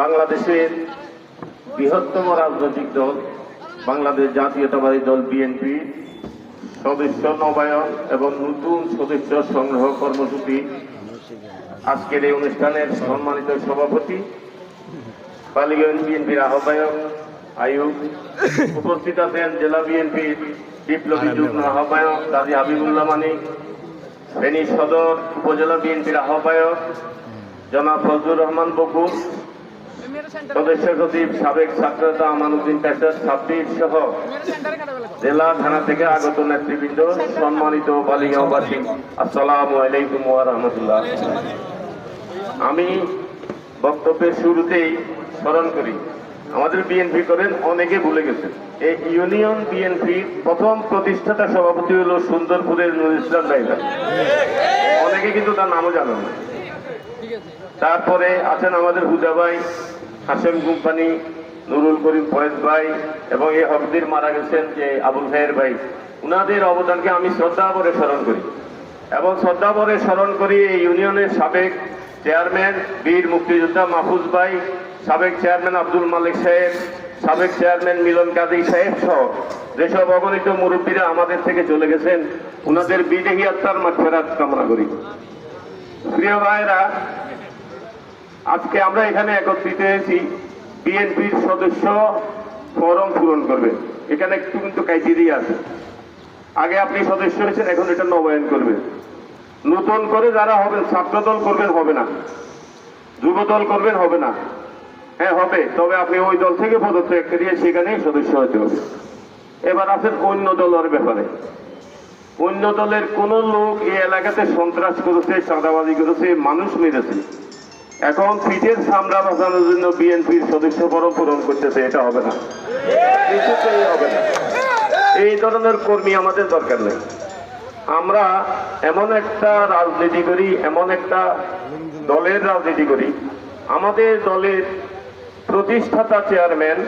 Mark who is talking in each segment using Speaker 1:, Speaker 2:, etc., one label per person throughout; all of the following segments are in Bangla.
Speaker 1: বাংলাদেশের বৃহত্তম রাজনৈতিক দল, বাংলাদেশ জাতীয়তাবাদী দল বিএনপি সদস্য নবায়ন এবং নতুন সদস্য সংগ্রহ কর্মসূচি। আজকের এই অনুষ্ঠানের সম্মানিত সভাপতি, বালিগঞ্জ বিএনপির আহ্বায়ক আয়ুব উপস্থিত আছেন জেলা বিএনপির বিপ্লবী যুগ্ম আহ্বায়ক কাজী হাবিবুল্লাহ মানিক, ফেনী সদর উপজেলা বিএনপির আহ্বায়ক জনাব ফজলুর রহমান বকুল সদস্য সচিব সাবেক ছাত্রতা আমানুদ্দিন পেশার ছাব্বিশ সহ জেলা থানা থেকে আগত নেতৃবৃন্দ সম্মানিত বালিগাঁওবাসী আসসালামু আলাইকুম রাহমাতুল্লাহ। আমি বক্তব্যের শুরুতেই স্মরণ করি আমাদের বিএনপি করেন অনেকে ভুলে গেছে এই ইউনিয়ন বিএনপির প্রথম প্রতিষ্ঠাতা সভাপতি হলো সুন্দরপুরের নুর ইসলাম ড্রাইভার অনেকে কিন্তু তার নামও জানেন না। তারপরে আছেন আমাদের হুদা ভাই হাসেম কোম্পানি, নুরুল করিম ফয়েজ ভাই, এবং এই হকদির মারা গেছেন যে আবুল ভাইয়ের ভাই। উনাদের অবদানকে আমি শ্রদ্ধা ভরে স্মরণ করি। এবং শ্রদ্ধা ভরে স্মরণ করি এই ইউনিয়নের সাবেক চেয়ারম্যান বীর মুক্তিযোদ্ধা মাহফুজ ভাই, সাবেক চেয়ারম্যান আব্দুল মালিক সাহেব, সাবেক চেয়ারম্যান মিলন কাদি সাহেব সহ যেসব অগণিত মুরব্বীরা আমাদের থেকে চলে গেছেন, উনাদের বিদেহী আত্মার মাঠফেরাত কামনা করি। প্রিয় ভাইরা আজকে আমরা এখানে একত্রিত হয়েছি। বিএনপির সদস্য ফরম পূরণ করবে। এখানে একটু কিন্তু ক্রাইটেরিয়া আছে। আগে আপনি সদস্য হয়েছেন এখন এটা নবায়ন করবেন নতুন করে যারা হবেন, ছাত্রদল করবেন, হবে না। যুবদল করবেন, হবে না। হ্যাঁ হবে। তবে আপনি ওই দল থেকে পদত্যাগ করিয়ে সেখানেই সদস্য হতে হবে। এবার আছেন অন্য দলের ব্যাপারে। অন্য দলের কোন লোক এই এলাকাতে সন্ত্রাস করেছে, চাঁদাবাজি করেছে, মানুষ মেরেছে। এখন পিঠের সামরা বাঁচানোর জন্য বিএনপির সদস্য ফরম পূরণ করতেছে, এটা হবে না। হবে না। এই ধরনের কর্মী আমাদের দরকার নেই। আমরা এমন একটা রাজনীতি করি, এমন একটা দলের রাজনীতি করি। আমাদের দলের প্রতিষ্ঠাতা চেয়ারম্যান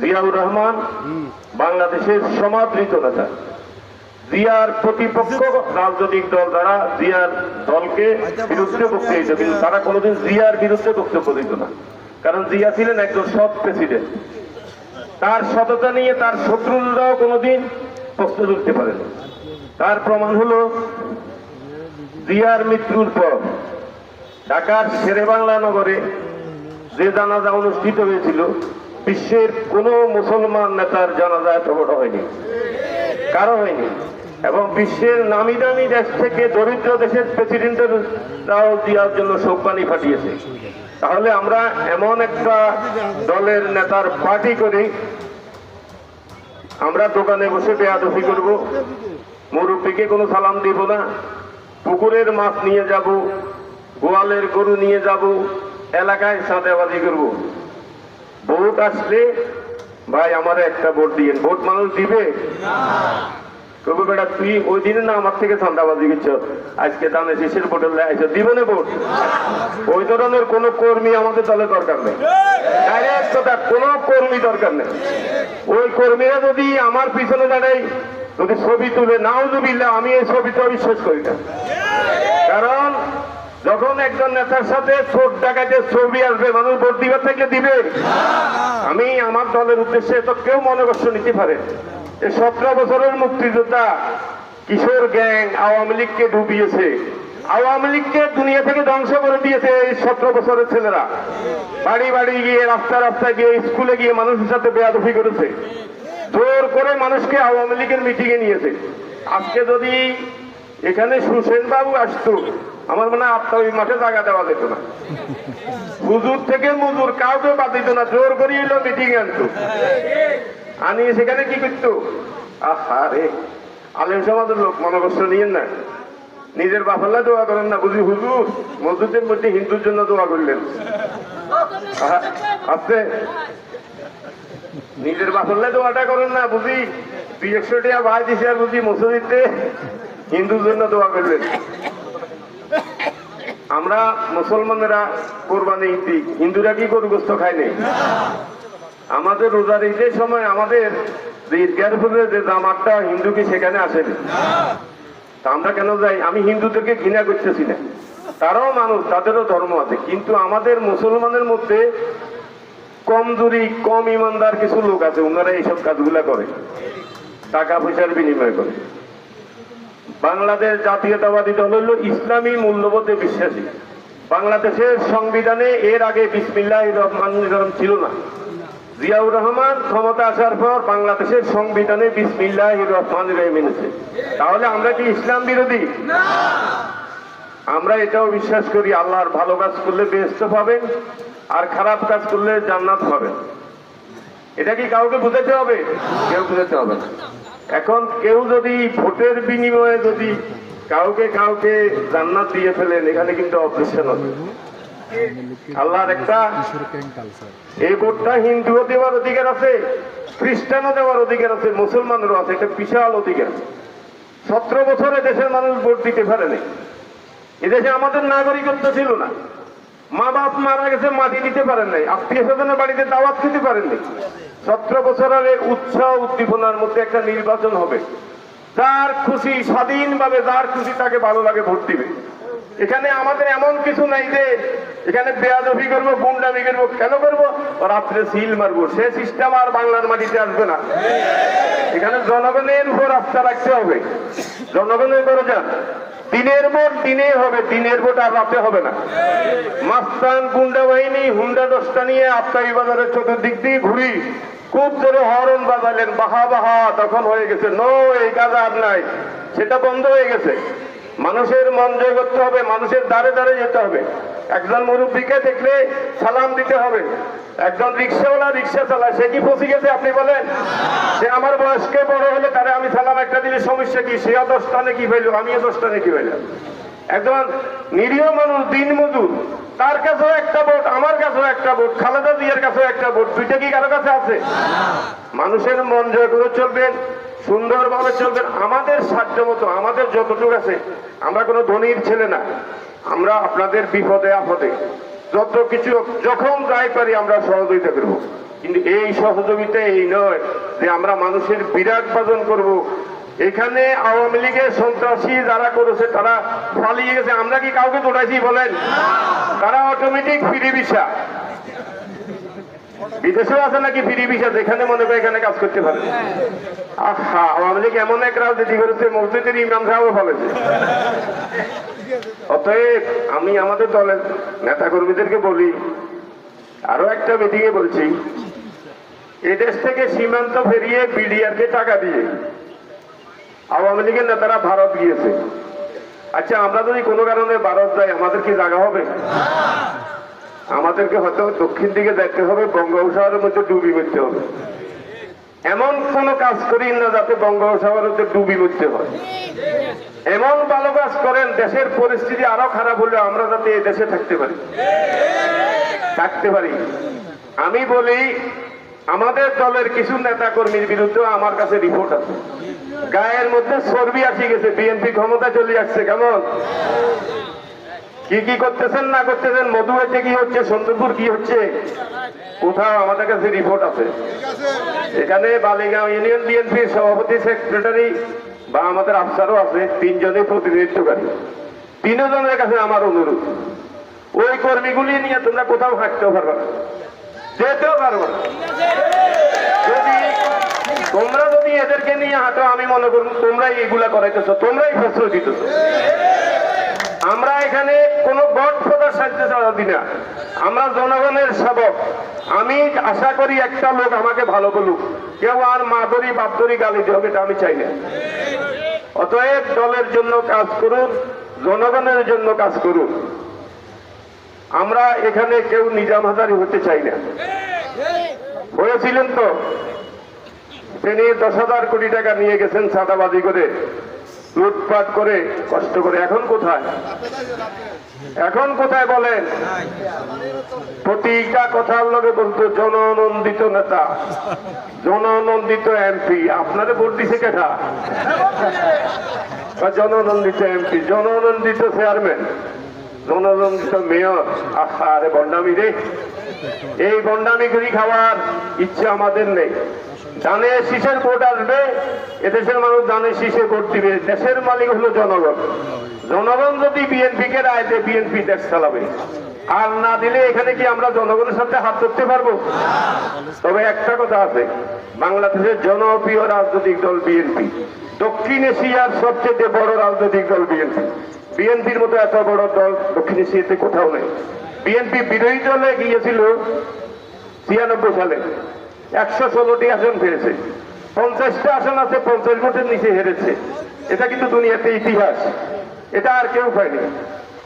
Speaker 1: জিয়াউর রহমান, বাংলাদেশের সমাদৃত নেতা। জিয়ার প্রতিপক্ষ রাজনৈতিক দল দ্বারা জিয়ার দলকে বিরুদ্ধে বক্তব্য দিত কিন্তু তারা কোনোদিন জিয়ার বিরুদ্ধে বক্তব্য দিত না। কারণ জিয়া ছিলেন একজন সৎ প্রেসিডেন্ট। তার সততা নিয়ে তার শত্রুরাও কোনোদিন প্রশ্ন তুলতে পারে না তার প্রমাণ হলো জিয়ার মৃত্যুর পর ঢাকার শেরে বাংলা নগরে যে জানাজা অনুষ্ঠিত হয়েছিল বিশ্বের কোনো মুসলমান নেতার জানাজা এত বড় হয়নি। কারও হয়নি। এবং বিশ্বের নামি দামি দেশ থেকে দরিদ্র দেশের প্রেসিডেন্টেরাও দেওয়ার জন্য শোকবাণী পাঠিয়েছে। তাহলে আমরা এমন একটা দলের নেতার পার্টি করি, আমরা দোকানে বসে বেয়াদফি করব, মুরব্বীকে কোনো সালাম দিব না, পুকুরের মাছ নিয়ে যাব, গোয়ালের গরু নিয়ে যাব, এলাকায় সাঁতেবাজি করব। ভোট আসলে ভাই আমার একটা ভোট দিয়ে ভোট মানুষ দিবে? কবি বেটা, তুই ওই দিন না আমার থেকে চান্দাবাজি করছ? আজকে দানে শেষের ভোটে আইসো দিবে না ভোট ওই ধরনের কোনো কর্মী আমাদের দলে দরকার নেই। ডাইরেক্ট কর্মী দরকার নেই। ওই কর্মীরা যদি আমার পিছনে দাঁড়াই যদি ছবি তুলে, নাও জুবিল্লা আমি এই ছবিটা বিশ্বাস করি না। কারণ, যখন একজন নেতার সাথে চোট ডাকাতে ছবি আসবে, মানুষ ভোট দিবার থেকে দিবে। আমি আমার দলের উদ্দেশ্যে তো কেউ মনে কষ্ট নিতে পারে সতেরো বছরের মুক্তিযোদ্ধা কিশোর গ্যাং আওয়ামী লীগকে ডুবিয়েছে। আওয়ামী লীগকে দুনিয়া থেকে ধ্বংস করে দিয়েছে এই সতেরো বছরের ছেলেরা। বাড়ি বাড়ি গিয়ে, রাস্তা রাস্তায় গিয়ে, স্কুলে গিয়ে মানুষের সাথে বেয়াদফি করেছে। জোর করে মানুষকে আওয়ামী লীগের মিটিংয়ে নিয়েছে। আজকে যদি এখানে সুসেন বাবু আসতো, আমার মনে হয় আপনার ওই মাঠে জায়গা দেওয়া যেত না। হুজুর থেকে মুজুর, কাউকে বাদ দিত না, জোর করে এলো মিটিং আনতো। আনি সেখানে কি করতো? আহা রে, আলেম সমাজের লোক মনে নিয়েন না। নিজের বাফাল্লা দোয়া করেন না, বুঝি হুজুর, মসজিদের মধ্যে হিন্দুর জন্য দোয়া করলেন। আছে। নিজের বাফাল্লা দোয়াটা করেন না, বুঝি দুই একশো টাকা ভাই দিছে আর বুঝি মসজিদে হিন্দুর জন্য দোয়া করলেন। আমরা মুসলমানেরা কোরবানি হিন্দুরা কি গরু গোস্ত খায় নেই? আমাদের রোজার ঈদের সময় আমাদের যে ঈদগাহের উপরে যে জামাতটা হিন্দু কি সেখানে আসেনি? তা আমরা কেন যাই? আমি হিন্দুদেরকে ঘৃণা করতেছি না। তারাও মানুষ, তাদেরও ধর্ম আছে। কিন্তু আমাদের মুসলমানের মধ্যে কমজোরি কম ইমানদার কিছু লোক আছে, ওনারা এইসব কাজগুলা করে। টাকা পয়সার বিনিময় করে। বাংলাদেশ জাতীয়তাবাদী দল হল ইসলামী মূল্যবোধে বিশ্বাসী। বাংলাদেশের সংবিধানে এর আগে বিসমিল্লাহ রহমান রহিম ছিল না। জিয়াউর রহমান ক্ষমতা আসার পর বাংলাদেশের সংবিধানে বিসমিল্লাহ রহমান রহিম এনেছে। তাহলে আমরা কি ইসলাম বিরোধী? আমরা এটাও বিশ্বাস করি আল্লাহর ভালো কাজ করলে বেস্ত পাবেন আর খারাপ কাজ করলে জান্নাত পাবেন এটা কি কাউকে বুঝাতে হবে? কেউ বুঝাতে হবে না। এখন কেউ যদি ভোটের বিনিময়ে যদি কাউকে কাউকে জান্নাত দিয়ে ফেলেন এখানে কিন্তু অবজেকশন হবে আল্লাহর একটা এই দেওয়ার অধিকার আছে, খ্রিস্টানও দেওয়ার অধিকার আছে, মুসলমানেরও আছে এটা বিশাল অধিকার সতেরো বছরে দেশের মানুষ ভোট দিতে পারেনি। এদেশে আমাদের নাগরিকত্ব ছিল না। মা বাপ মারা গেছে, মাটি দিতে পারেন নাই। আত্মীয় স্বজনের বাড়িতে দাওয়াত খেতে পারেন পারেননি সতেরো বছরের উৎসাহ উদ্দীপনার মধ্যে একটা নির্বাচন হবে। যার খুশি স্বাধীনভাবে, যার খুশি তাকে ভালো লাগে ভোট দিবে। এখানে আমাদের এমন কিছু নাই যে এখানে বেয়াদবি করব, গুন্ডামি করব, কেন করব? রাত্রে সিল মারবো, সে সিস্টেম আর বাংলার মাটিতে আসবে না। এখানে জনগণের উপর আস্থা রাখতে হবে, জনগণের করে যান দিনের ভোট দিনে হবে দিনের ভোট আর রাতে হবে না। মাস্তান গুন্ডা বাহিনী, হুন্ডা দশটা নিয়ে আবতাই বাজারের চতুর্দিক দিয়ে ঘুরি। খুব জোরে হরন বাজালেন, বাহা বাহা, তখন হয়ে গেছে, নো, এই কাজ আর নাই। সেটা বন্ধ হয়ে গেছে। মানুষের মন জয় করতে হবে, মানুষের দ্বারে দ্বারে যেতে হবে। একজন মুরব্বীকে দেখলে সালাম দিতে হবে। একজন রিক্সাওয়ালা রিক্সা চালায়, সে কি ফসি গেছে আপনি বলেন? সে আমার বয়সকে বড় হলে তারে আমি সালাম একটা দিলে সমস্যা কি? সেও দশটা নাকি পাইলো আমিও দশটা নাকি পাইলাম একজন নিরীহ মানুষ, দিন মজুর, তার কাছেও একটা ভোট, আমার কাছেও একটা ভোট, খালেদা জিয়ার কাছেও একটা ভোট, দুইটা কি কারও কাছে আছে? মানুষের মন জয় করে চলবেন, সুন্দরভাবে চলবেন। আমাদের সাধ্য মতো আমাদের যতটুকু আছে, আমরা কোনো ধনীর ছেলে না। আমরা আপনাদের বিপদে, আপদে, যত কিছু যখন যাই পারি আমরা সহযোগিতা করব। কিন্তু এই সহযোগিতা এই নয় যে আমরা মানুষের বিরাট বাজন করব। এখানে আওয়ামী লীগের সন্ত্রাসী যারা করেছে, তারা পালিয়ে গেছে। আমরা কি কাউকে দৌড়াইছি বলেন? তারা অটোমেটিক ফিরে ভিসা বিদেশেও আছে নাকি ফিরি ভিসা যেখানে মনে করে এখানে কাজ করতে পারে। আহা, আওয়ামী লীগ এমন এক রাজনীতি করেছে, মসজিদের ইমাম সাহেবও বলেছে। অতএব আমি আমাদের দলের নেতা কর্মীদেরকে বলি, আরও একটা মিটিং এ বলছি, এদেশ থেকে সীমান্ত ফেরিয়ে বিডিআরকে টাকা দিয়ে আওয়ামী লীগের নেতারা ভারত গিয়েছে। আচ্ছা আমরা যদি কোনো কারণে ভারত যাই, আমাদের কি জায়গা হবে? আমাদেরকে হয়তো দক্ষিণ দিকে যেতে হবে, বঙ্গোপসাগরের মধ্যে ডুবি মরতে হবে। এমন কোন কাজ করি না যাতে বঙ্গোপসাগরের মধ্যে ডুবি মরতে হয়। এমন ভালো কাজ করেন, দেশের পরিস্থিতি আরও খারাপ হলে আমরা যাতে এই দেশে থাকতে পারি। থাকতে পারি। আমি বলি, আমাদের দলের কিছু নেতা কর্মীর বিরুদ্ধে আমার কাছে রিপোর্ট আছে। গায়ের মধ্যে চর্বি আসি গেছে, বিএনপি ক্ষমতা চলে আসছে, কেমন? কি কি করতেছেন, না করতেছেন মধুবাইতে কি হচ্ছে, সুন্দরপুর কি হচ্ছে? কোথাও আমাদের কাছে রিপোর্ট আছে। এখানে বালিগাঁও ইউনিয়ন বিএনপির সভাপতি, সেক্রেটারি বা আমাদের আফসারও আছে তিনজনই প্রতিনিধিত্বকারী তিনজনের কাছে আমার অনুরোধ, ওই কর্মীগুলি নিয়ে তোমরা কোথাও হাঁটতেও পারবে যেতেও পারবে যদি তোমরা যদি এদেরকে নিয়ে হাঁটো, আমি মনে করব তোমরাই এগুলা করাইতেছো, তোমরাই ফসল দিতেছো। আমরা এখানে কোনো গড ফদার সাহায্য চাওয়া দিই না। আমরা জনগণের সেবক। আমি আশা করি একটা লোক আমাকে ভালো বলুক। কেউ আর মাদরি বাপদরি গালি দিয়ে হবে এটা আমি চাই না। অতএব দলের জন্য কাজ করুন, জনগণের জন্য কাজ করুন। আমরা এখানে কেউ নিজাম হাজারি হতে চাই না। হয়েছিলেন তো। তিনি দশ হাজার কোটি টাকা নিয়ে গেছেন সাদাবাজি করে। লুটপাট করে, কষ্ট করে। এখন কোথায়? এখন কোথায় বলেন? প্রতিটা কথার লগে বলতো জননন্দিত নেতা, জননন্দিত এমপি। আপনারে ভোট দিছে কেটা জননন্দিত এমপি, জননন্দিত চেয়ারম্যান, জননন্দিত মেয়র। আরে বন্ডামি রে। এই বন্ডামি খাওয়ার ইচ্ছে আমাদের নেই। জানে শীষের ভোট আসবে, এদেশের মানুষ জানে শীষে ভোট দিবে। দেশের মালিক হলো জনগণ। জনগণ যদি বিএনপিকে রায় দেয়, বিএনপি দেশ চালাবে। আর না দিলে এখানে কি আমরা জনগণের সাথে হাত ধরতে পারব? তবে একটা কথা আছে, বাংলাদেশের জনপ্রিয় রাজনৈতিক দল বিএনপি। দক্ষিণ এশিয়ার সবচেয়ে বড় রাজনৈতিক দল বিএনপি। বিএনপির মতো এত বড় দল দক্ষিণ এশিয়াতে কোথাও নেই। বিএনপি বিরোধী দলে গিয়েছিল ছিয়ানব্বই সালে। একশো ষোলোটি আসন পেয়েছে। পঞ্চাশটা আসন আছে, পঞ্চাশ ভোটের নিচে হেরেছে। এটা কিন্তু দুনিয়াতে ইতিহাস। এটা আর কেউ পায়নি।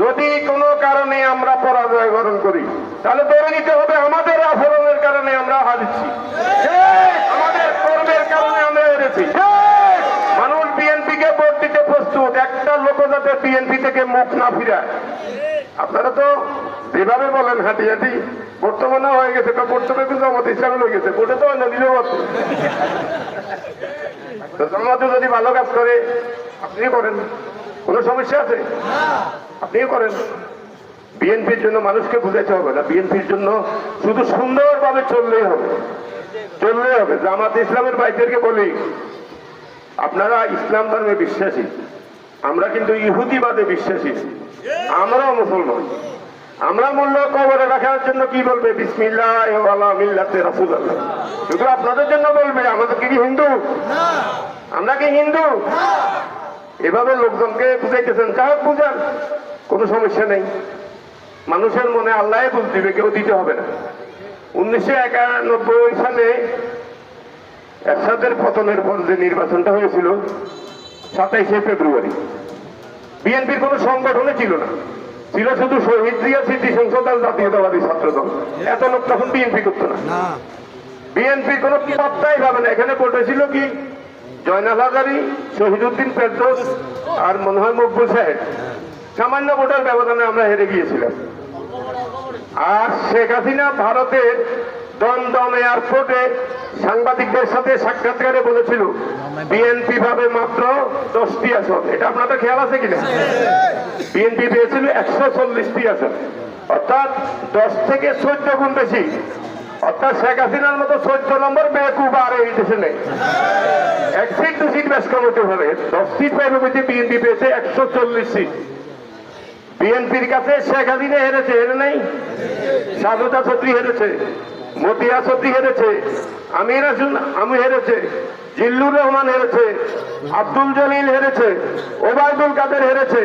Speaker 1: যদি কোনো কারণে আমরা পরাজয় বরণ করি, তাহলে ধরে নিতে হবে আমাদের আচরণের কারণে আমরা হারছি আমাদের কর্মের কারণে আমরা হেরেছি। মানুষ বিএনপি কে ভোট দিতে প্রস্তুত, একটা লোক যাতে বিএনপি থেকে মুখ না ফিরায়। আপনারা তো যেভাবে বলেন হাঁটি বর্তমানে হয়ে গেছে, তো বর্তমানে কিন্তু আমাদের ইসলাম হয়ে গেছে, ভোটে তো অন্য নিজেও আছে তো জমাতে যদি ভালো কাজ করে, আপনিও করেন। কোনো সমস্যা আছে? আপনিও করেন। বিএনপির জন্য মানুষকে বুঝাইতে হবে না। বিএনপির জন্য শুধু সুন্দরভাবে চললেই হবে। চললেই হবে। জামাত ইসলামের ভাইদেরকে বলি, আপনারা ইসলাম ধর্মে বিশ্বাসী। আমরা কিন্তু ইহুদিবাদে বিশ্বাসী। আমরাও মুসলমান। আমরা মূল্য কবরে রাখার জন্য কি বলবে? শুধু আপনাদের জন্য বলবে আমাদের কি হিন্দু? আমরা কি হিন্দু? এভাবে লোকজনকে বুঝাইতেছেন যা হোক বুঝান কোনো সমস্যা নেই। মানুষের মনে আল্লাহ বুঝ দিবে কেউ দিতে হবে না। উনিশশো একানব্বই সালে এরশাদের পতনের পর যে নির্বাচনটা হয়েছিল সাতাইশে ফেব্রুয়ারি। বিএনপির কোনো সংগঠনে ছিল না। ছিল শুধু শহীদ জিয়া স্মৃতি সংসদ আর জাতীয়তাবাদী ছাত্র দল। এত লোক তখন বিএনপি করতো না। বিএনপি কোনো পাত্তাই পাবে না। এখানে ভোটে কি? জয়নাল হাজারি শহীদুদ্দিন পেট্রোস আর মনে হয় মকবুল সাহেব। সামান্য ভোটার ব্যবধানে আমরা হেরে গিয়েছিলাম। আর শেখ হাসিনা ভারতের দমদম এয়ারপোর্টে সাংবাদিকদের সাথে সাক্ষাৎকারে বলেছিল, বিএনপি ভাবে মাত্র দশটি আসন। এটা আপনাদের খেয়াল আছে কিনা? বিএনপি পেয়েছিল একশো চল্লিশটি আসন। অর্থাৎ দশ থেকে চোদ্দ গুণ বেশি। অর্থাৎ শেখ হাসিনার মতো চোদ্দ নম্বর বেকুব আর এই দেশে নেই। এক সিট দু সিট বেশ কম হতে পারে। দশ সিট পাইবে বলছে বিএনপি পেয়েছে একশো চল্লিশ সিট বিএনপির কাছে শেখ হাসিনা হেরেছে, হেরে নাই? সাধুতা ছত্রী হেরেছে। মতিয়া ছত্রী হেরেছে, আমির হাসুন আমি হেরেছে, জিল্লুর রহমান হেরেছে, আব্দুল জলিল হেরেছে, ওবায়দুল কাদের হেরেছে,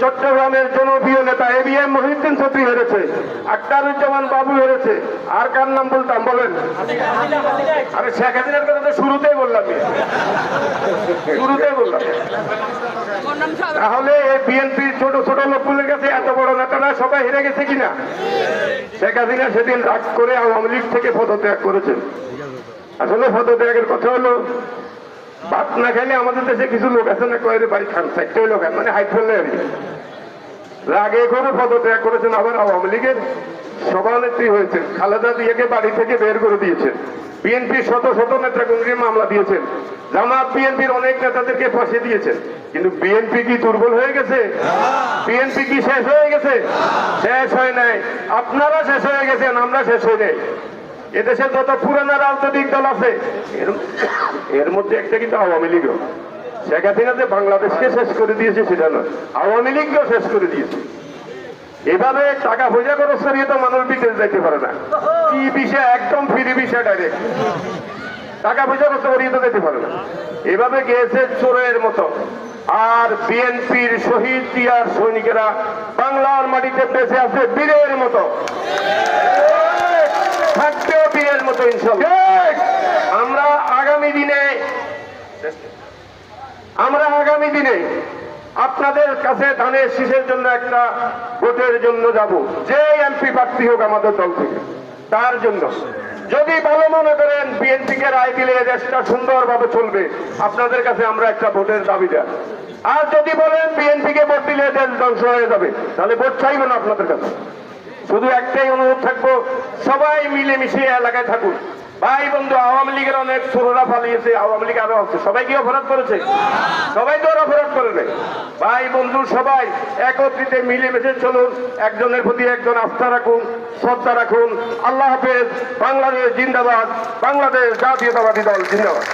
Speaker 1: চট্টগ্রামের জনপ্রিয় নেতা এ বি এম মহিউদ্দিন ছত্রী হেরেছে আক্তারুজ্জামান বাবু হেরেছে, আর কার নাম বলতাম বলেন? আরে শেখ হাসিনার কথা তো শুরুতেই বললাম শুরুতেই বললাম। তাহলে এই বিএনপির ছোট ছোট লোকগুলোর কাছে এত বড় নেতারা সবাই হেরে গেছে কিনা? শেখ হাসিনা সেদিন রাগ করে আওয়ামী লীগ থেকে পদত্যাগ করেছেন। আসলে পদত্যাগের কথা হলো ভাত না খেলে আমাদের দেশে কিছু লোক আছে না কয়ের বাড়ি খান, চারটে লোক মানে হাইট ফেললে রাগে করে পদত্যাগ করেছেন, আবার আওয়ামী লীগের সভানেত্রী হয়েছে খালেদা দিয়াকে বাড়ি থেকে বের করে দিয়েছেন। বিএনপি শত শত নেতাকর্মীকে মামলা দিয়েছেন। জামাত বিএনপির অনেক নেতাদেরকে ফাঁসি দিয়েছেন। কিন্তু বিএনপি কি দুর্বল হয়ে গেছে? বিএনপি কি শেষ হয়ে গেছে? শেষ হয় নাই। আপনারা শেষ হয়ে গেছেন, আমরা শেষ হয়ে নাই। এদেশে যত পুরানা রাজনৈতিক দল আছে, এর- মধ্যে একটা কিন্তু আওয়ামী লীগও শেখ হাসিনা যে বাংলাদেশকে শেষ করে দিয়েছে, সেটা নয়। আওয়ামী লীগকেও শেষ করে দিয়েছে। এভাবে টাকা পয়সা খরচ করিয়ে তো মানুষ বিদেশ যাইতে পারে না। কি বিষয় একদম ফ্রি বিষয় ডাইরেক্ট টাকা পয়সা খরচ করিয়ে তো যেতে পারে না। এভাবে গিয়েছে চোরের মতো। আর বিএনপির শহীদ দিয়ার সৈনিকেরা বাংলার মাটিতে বেঁচে আছে বীরের মতো। থাকতেও বীরের মতো আমরা আগামী দিনে, আমরা আগামী দিনে আপনাদের কাছে ধানের শীষের জন্য একটা ভোটের জন্য যাব। যে এমপি প্রার্থী হোক আমাদের দল থেকে, তার জন্য। যদি ভালো মনে করেন বিএনপি কে রায় দিলে দেশটা সুন্দরভাবে চলবে। আপনাদের কাছে আমরা একটা ভোটের দাবি দেয়। আর যদি বলেন বিএনপি কে ভোট দিলে দেশ ধ্বংস হয়ে যাবে, তাহলে ভোট চাইব না আপনাদের কাছে। শুধু একটাই অনুরোধ থাকব, সবাই মিলেমিশে এলাকায় থাকুন। ভাই বন্ধু, আওয়ামী লীগের অনেক ছোটরা পালিয়েছে, আওয়ামী লীগ আরও আছে। সবাই কি অপরাধ করেছে? সবাই তো অপরাধ করে ভাই বন্ধু, সবাই একত্রিত মিলেমিশে চলুন, একজনের প্রতি একজন আস্থা রাখুন, শ্রদ্ধা রাখুন। আল্লাহ হাফেজ, বাংলাদেশ জিন্দাবাদ, বাংলাদেশ জাতীয়তাবাদী দল, জিন্দাবাদ।